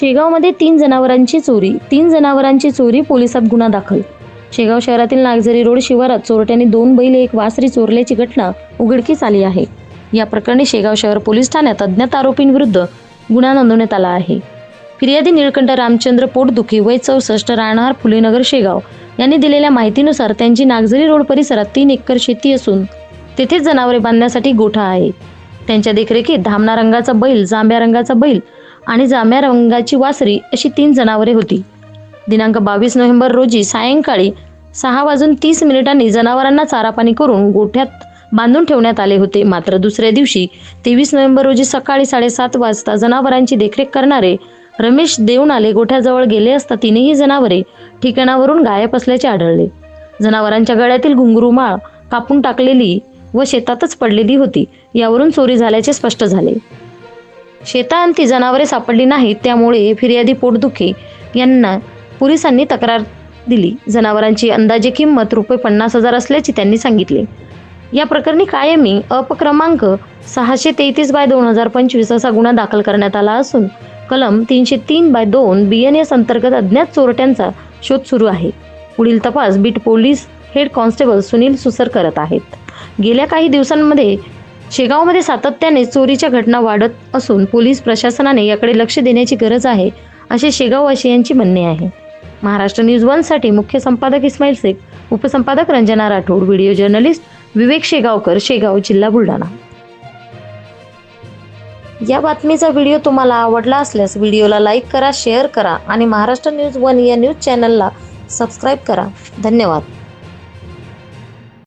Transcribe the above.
शेगावमध्ये तीन जनावरांची चोरी. तीन जनावरांची चोरी पोलिसात गुन्हा दाखल. शेगाव शहरातील नागझरी रोड शिवारात चोरट्यांनी दोन बैल एक वासरी चोरल्याची घटना उघडकीस आली आहे. या प्रकरणी शेगाव शहर पोलीस ठाण्यात अज्ञात आरोपींविरुद्ध गुन्हा नोंदवण्यात आला आहे. फिर्यादी निळकंठ रामचंद्र पोटदुखी वय चौसष्ट राहणार फुलेनगर शेगाव. यांनी दिलेल्या माहितीनुसार त्यांची नागझरी रोड परिसरात तीन एकर शेती असून तेथेच जनावरे बांधण्यासाठी गोठा आहे. त्यांच्या देखरेखीत धामणा रंगाचा बैल जांभ्या रंगाचा बैल आणि जांभ्या रंगाची वासरी अशी तीन जनावरे होती. दिनांक बावीस नोव्हेंबर रोजी सायंकाळी सहा वाजून तीस मिनिटांनी जनावरांना चारापाणी करून गोठ्यात बांधून ठेवण्यात आले होते. मात्र दुसऱ्या दिवशी तेवीस नोव्हेंबर रोजी सकाळी साडेसात वाजता जनावरांची देखरेख करणारे रमेश देवनाले गोठ्याजवळ गेले असता तिनेही जनावरे ठिकाणावरून गायब असल्याचे आढळले. जनावरांच्या गळ्यातील घुंगरू माळ कापून टाकलेली व शेतातच पडलेली होती. यावरून चोरी झाल्याचे स्पष्ट झाले. शेतांती जनावरे सापडली नाहीत त्यामुळे फिर्यादी पोटदुखे यांना पोलिसांनी तक्रार दिली. जनावरांची अंदाजे किंमत रुपये पन्नास हजार असल्याचे त्यांनी सांगितले. या प्रकरणी कायमी अपक्रमांक सहाशे तेहतीस बाय दोन हजार पंचवीस असा गुन्हा दाखल करण्यात आला असून कलम तीनशे तीन बाय दोन बी एन एस अंतर्गत अज्ञात चोरट्यांचा शोध सुरू आहे. पुढील तपास beat police head constable Sunil Susar करत आहेत. गेल्या काही दिवसांमध्ये शेगावमध्ये सातत्याने चोरीच्या घटना वाढत असून पोलीस प्रशासनाने याकडे लक्ष देण्याची गरज आहे असे शेगाववासियांची म्हणणे आहे. महाराष्ट्र न्यूज वनसाठी मुख्य संपादक इस्माईल शेख उपसंपादक रंजना राठोड व्हिडिओ जर्नलिस्ट विवेक शेगावकर शेगाव जिल्हा बुलढाणा. या बातमीचा व्हिडिओ तुम्हाला आवडला असल्यास व्हिडिओला लाईक करा शेअर करा आणि महाराष्ट्र न्यूज वन या न्यूज चॅनलला सबस्क्राईब करा. धन्यवाद.